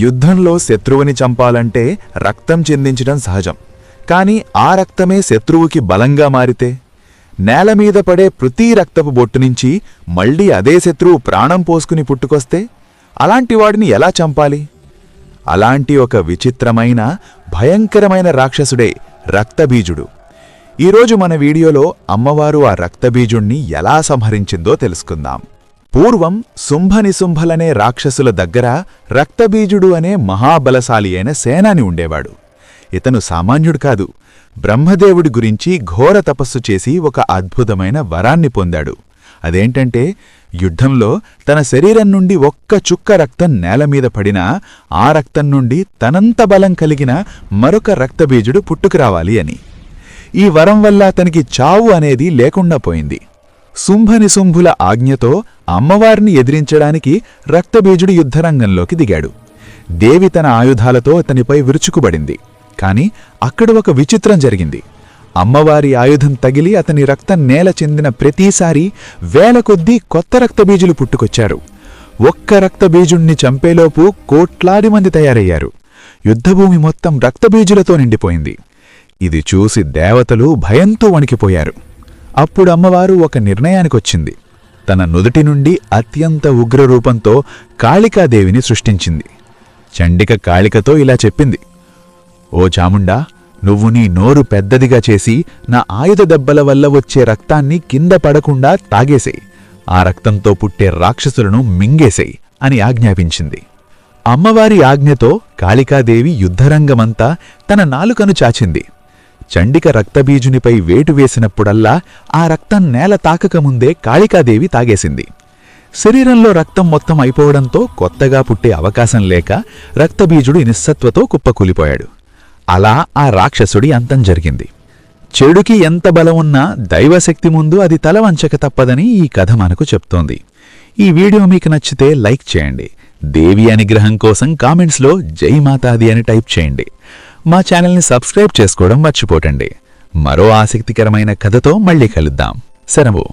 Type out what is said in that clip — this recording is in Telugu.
యుద్ధంలో శత్రువుని చంపాలంటే రక్తం చెందించడం సహజం. కాని ఆ రక్తమే శత్రువుకి బలంగా మారితే? నేల మీద పడే ప్రతి రక్తపు బొట్టు నుంచి మళ్ళీ అదే శత్రువు ప్రాణం పోసుకుని పుట్టుకొస్తే అలాంటి వాడిని ఎలా చంపాలి? అలాంటి ఒక విచిత్రమైన భయంకరమైన రాక్షసుడే రక్తబీజుడు. ఈరోజు మన వీడియోలో అమ్మవారు ఆ రక్తబీజుణ్ణి ఎలా సంహరించిందో తెలుసుకుందాం. పూర్వం శుంభనిశుంభలనే రాక్షసుల దగ్గర రక్తబీజుడు అనే మహాబలశాలి అయిన సేనాని ఉండేవాడు. ఇతను సామాన్యుడు కాదు. బ్రహ్మదేవుడి గురించి ఘోర తపస్సు చేసి ఒక అద్భుతమైన వరాన్ని పొందాడు. అదేంటంటే యుద్ధంలో తన శరీరం నుండి ఒక్క చుక్క రక్తం నేలమీద పడినా ఆ రక్తం నుండి తనంత బలం కలిగిన మరొక రక్తబీజుడు పుట్టుకురావాలి అని. ఈ వరం వల్ల అతనికి చావు అనేది లేకుండా పోయింది. శుంభనిశుంభుల ఆజ్ఞతో అమ్మవారిని ఎదిరించడానికి రక్తబీజుడు యుద్ధరంగంలోకి దిగాడు. దేవి తన ఆయుధాలతో అతనిపై విరుచుకుబడింది కాని అక్కడ ఒక విచిత్రం జరిగింది. అమ్మవారి ఆయుధం తగిలి అతని రక్తం నేల చెందిన ప్రతిసారి వేల కొద్దీ కొత్త రక్తబీజులు పుట్టుకొచ్చారు. ఒక్క రక్తబీజుణ్ణి చంపేలోపు కోట్లాది మంది తయారయ్యారు. యుద్ధభూమి మొత్తం రక్తబీజులతో నిండిపోయింది. ఇది చూసి దేవతలు భయంతో వణికిపోయారు. అప్పుడు అమ్మవారు ఒక నిర్ణయానికొచ్చింది. తన నుదుటి నుండి అత్యంత ఉగ్రరూపంతో కాళికాదేవిని సృష్టించింది. చండిక కాళికతో ఇలా చెప్పింది. ఓ చాముండా నువ్వు నీ నోరు పెద్దదిగా చేసి నా ఆయుధ దెబ్బల వల్ల వచ్చే రక్తాన్ని కింద పడకుండా తాగేసేయి. ఆ రక్తంతో పుట్టే రాక్షసులను మింగేసేయి అని ఆజ్ఞాపించింది. అమ్మవారి ఆజ్ఞతో కాళికాదేవి యుద్ధరంగమంతా తన నాలుకను చాచింది. చండిక రక్తబీజునిపై వేటు వేసినప్పుడల్లా ఆ రక్తం నేల తాకకముందే కాళికాదేవి తాగేసింది. శరీరంలో రక్తం మొత్తం అయిపోవడంతో కొత్తగా పుట్టే అవకాశం లేక రక్తబీజుడు నిస్సత్వతో కుప్పకూలిపోయాడు. అలా ఆ రాక్షసుడి అంతం జరిగింది. చెడుకి ఎంత బలం ఉన్నా దైవశక్తి ముందు అది తలవంచక తప్పదని ఈ కథ మనకు చెప్తోంది. ఈ వీడియో మీకు నచ్చితే లైక్ చేయండి. దేవి అనుగ్రహం కోసం కామెంట్స్లో జై మాతాది అని టైప్ చేయండి. మా ఛానల్ని సబ్స్క్రైబ్ చేసుకోవడం మర్చిపోటండి మరో ఆసక్తికరమైన కథతో మళ్ళీ కలుద్దాం. సెలవు